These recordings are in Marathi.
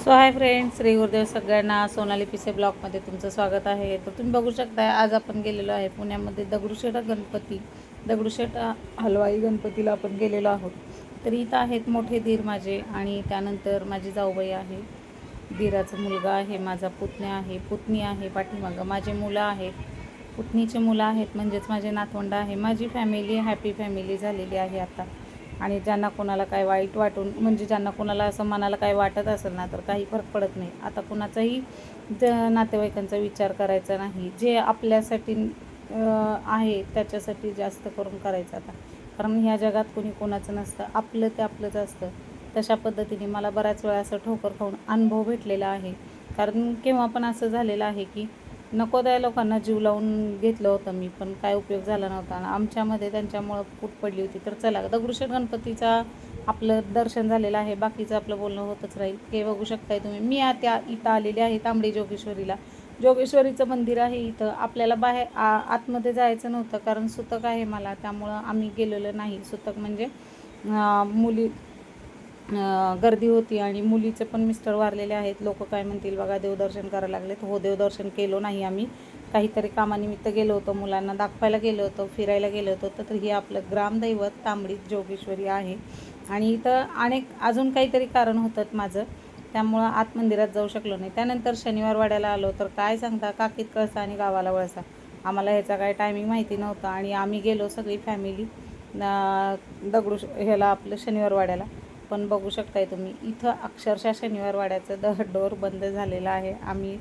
So hi friends Shri Gurudev सगळ्यांना सोनाली पिसे ब्लॉगमध्ये तुमचं स्वागत आहे. तर तुम्ही बघू शकता आज आपण गेलेलो आहे पुण्यामध्ये दगडूशेठ गणपती दगडूशेठ हलवाई गणपतीला आपण गेलेलो आहोत. तर इथं आहेत मोठे धीर माझे आणि त्यानंतर माझी जाऊबाई आहे. धीराचा मुलगा आहे माझा पुतण्या आहे पुतणी आहे पाठीमागं. माझे मुलं आहेत. पुतणीचे मुलं आहेत म्हणजेच माझे नातवंड आहे. माझी फॅमिली हॅपी फॅमिली झालेली आहे आता. आणि ज्यांना कोणाला काय वाईट वाटून म्हणजे ज्यांना कोणाला असं मनाला काय वाटत असेल ना तर काही फरक पडत नाही. आता कोणाचाही ज नातेवाईकांचा विचार करायचा नाही. जे आपल्यासाठी आहे त्याच्यासाठी जास्त करून करायचं आता. कारण ह्या जगात कोणी कोणाचं नसतं. आपलं ते आपलंच असतं. तशा पद्धतीने मला बऱ्याच वेळा असं ठोकर खाऊन अनुभव भेटलेला आहे. कारण केव्हा पण असं झालेलं आहे की नको त्या लोकांना जीव लावून घेतलं होतं मी पण काय उपयोग झाला नव्हता. आणि आमच्यामध्ये त्यांच्यामुळं फूट पडली होती. तर चला दगडूशेठ गणपतीचा आपलं दर्शन झालेलं आहे. बाकीचं आपलं बोलणं होतच राहील. हे बघू शकताय तुम्ही. मी आता इथं आलेले आहे तांबडी जोगेश्वरीला. जोगेश्वरीचं मंदिर आहे इथं. आपल्याला बाहेर आ आतमध्ये जायचं नव्हतं कारण सुतक आहे मला. त्यामुळं आम्ही गेलेलं नाही. सुतक म्हणजे मुली गर्दी होती आणि मुलीचे पण मिस्टर वारलेले आहेत. लोक काय म्हणतील बघा देवदर्शन करायला लागलेत. हो देवदर्शन केलो नाही आम्ही. काहीतरी कामानिमित्त गेलो होतो. मुलांना दाखवायला गेलो होतो फिरायला गेलो होतो. तर हे आपलं ग्रामदैवत तांबडीत जोगेश्वरी आहे. आणि इथं अनेक अजून काहीतरी कारण होतं माझं. त्यामुळं आत मंदिरात जाऊ शकलो नाही. त्यानंतर शनिवार वाड्याला आलो. तर काय सांगता काकीत कळसा आणि गावाला वळसा. आम्हाला ह्याचा काय टायमिंग माहिती नव्हता. आणि आम्ही गेलो सगळी फॅमिली दगडू ह्याला आपलं शनिवार वाड्याला. पण बघू शकताय तुम्ही. इथं अक्षरशः शनिवार वाड्याचं द डोर बंद झालेलं आहे. आम्ही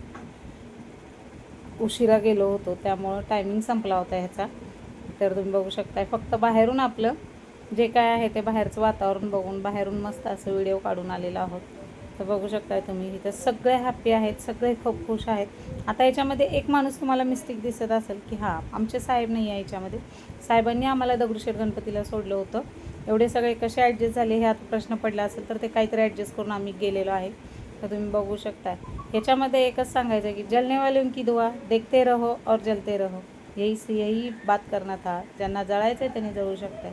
उशिरा गेलो होतो त्यामुळं टायमिंग संपला होता ह्याचा. तर तुम्ही बघू शकताय फक्त बाहेरून आपलं जे काय आहे ते बाहेरचं वातावरण बघून बाहेरून मस्त असं व्हिडिओ काढून आलेला आहोत. तर बघू शकताय तुम्ही इथं सगळे हॅप्पी आहेत सगळे खूप खुश आहेत. आता याच्यामध्ये एक माणूस तुम्हाला मिस्टेक दिसत असेल की हां आमचे साहेब नाही आहे याच्यामध्ये. साहेबांनी आम्हाला दगडूशेठ गणपतीला सोडलं होतं. एवढे सगळे कसे ॲडजस्ट झाले हे आता प्रश्न पडला असेल तर ते काहीतरी ॲडजस्ट करून आम्ही गेलेलो आहे. तर तुम्ही बघू शकता. ह्याच्यामध्ये एकच सांगायचं की जलने वाले की दुआ देखते रहो और जलते रहो. यही यही बात करण्यात था. ज्यांना जळायचं आहे त्यांनी जळू शकताय.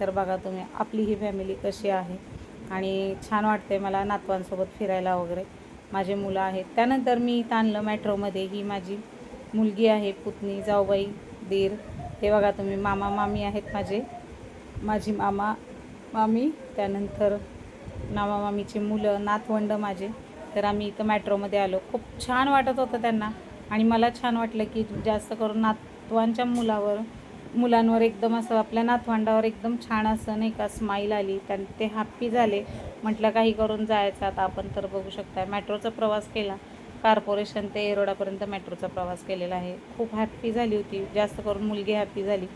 तर बघा तुम्ही आपली ही फॅमिली कशी आहे. आणि छान वाटते मला नातवांसोबत फिरायला वगैरे. माझे मुलं आहेत. त्यानंतर मी ताणलं आणलं मॅट्रोमध्ये. ही माझी मुलगी आहे पुतणी जाऊबाई दीर. हे बघा तुम्ही मामा मामी आहेत माझे. माझी मामा मामी त्यानंतर मामा मामीचे मुलं नातवंड माझे. तर आम्ही इथं मॅट्रोमध्ये आलो. खूप छान वाटत होतं त्यांना. आणि मला छान वाटलं की जास्त करून नातवांच्या मुलावर मुलांवर एकदम असं आपल्या नातवंडावर एकदम छान असं नाही का स्माईल आली. त्यां ते हॅप्पी झाले. म्हटलं काही करून जायचं. आता आपण तर बघू शकता मेट्रोचा प्रवास केला. कार्पोरेशन ते एरोडापर्यंत मेट्रोचा प्रवास केलेला आहे. खूप हॅप्पी झाली होती. जास्त करून मुलगी हॅप्पी झाली.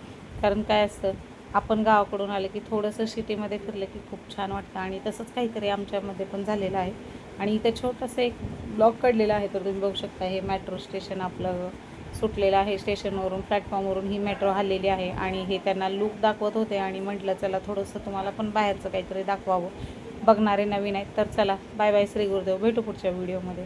कारण काय असतं आपण गावाकडून आलं की थोडंसं सिटीमध्ये फिरलं की खूप छान वाटतं. आणि तसंच काहीतरी आमच्यामध्ये पण झालेलं आहे. आणि इथं छोटंसं एक ब्लॉक काढलेलं आहे तर तुम्ही बघू शकता हे मेट्रो स्टेशन आपलं सुटलेलं आहे. स्टेशनवरून प्लॅटफॉर्मवरून ही मेट्रो हल्लेली आहे. आणि हे त्यांना लूक दाखवत होते आणि म्हटलं चला थोडंसं तुम्हाला पण बाहेरचं काहीतरी दाखवावं. बघणारे नवीन आहेत तर चला बाय बाय श्री गुरुदेव. भेटू पुढच्या व्हिडिओमध्ये.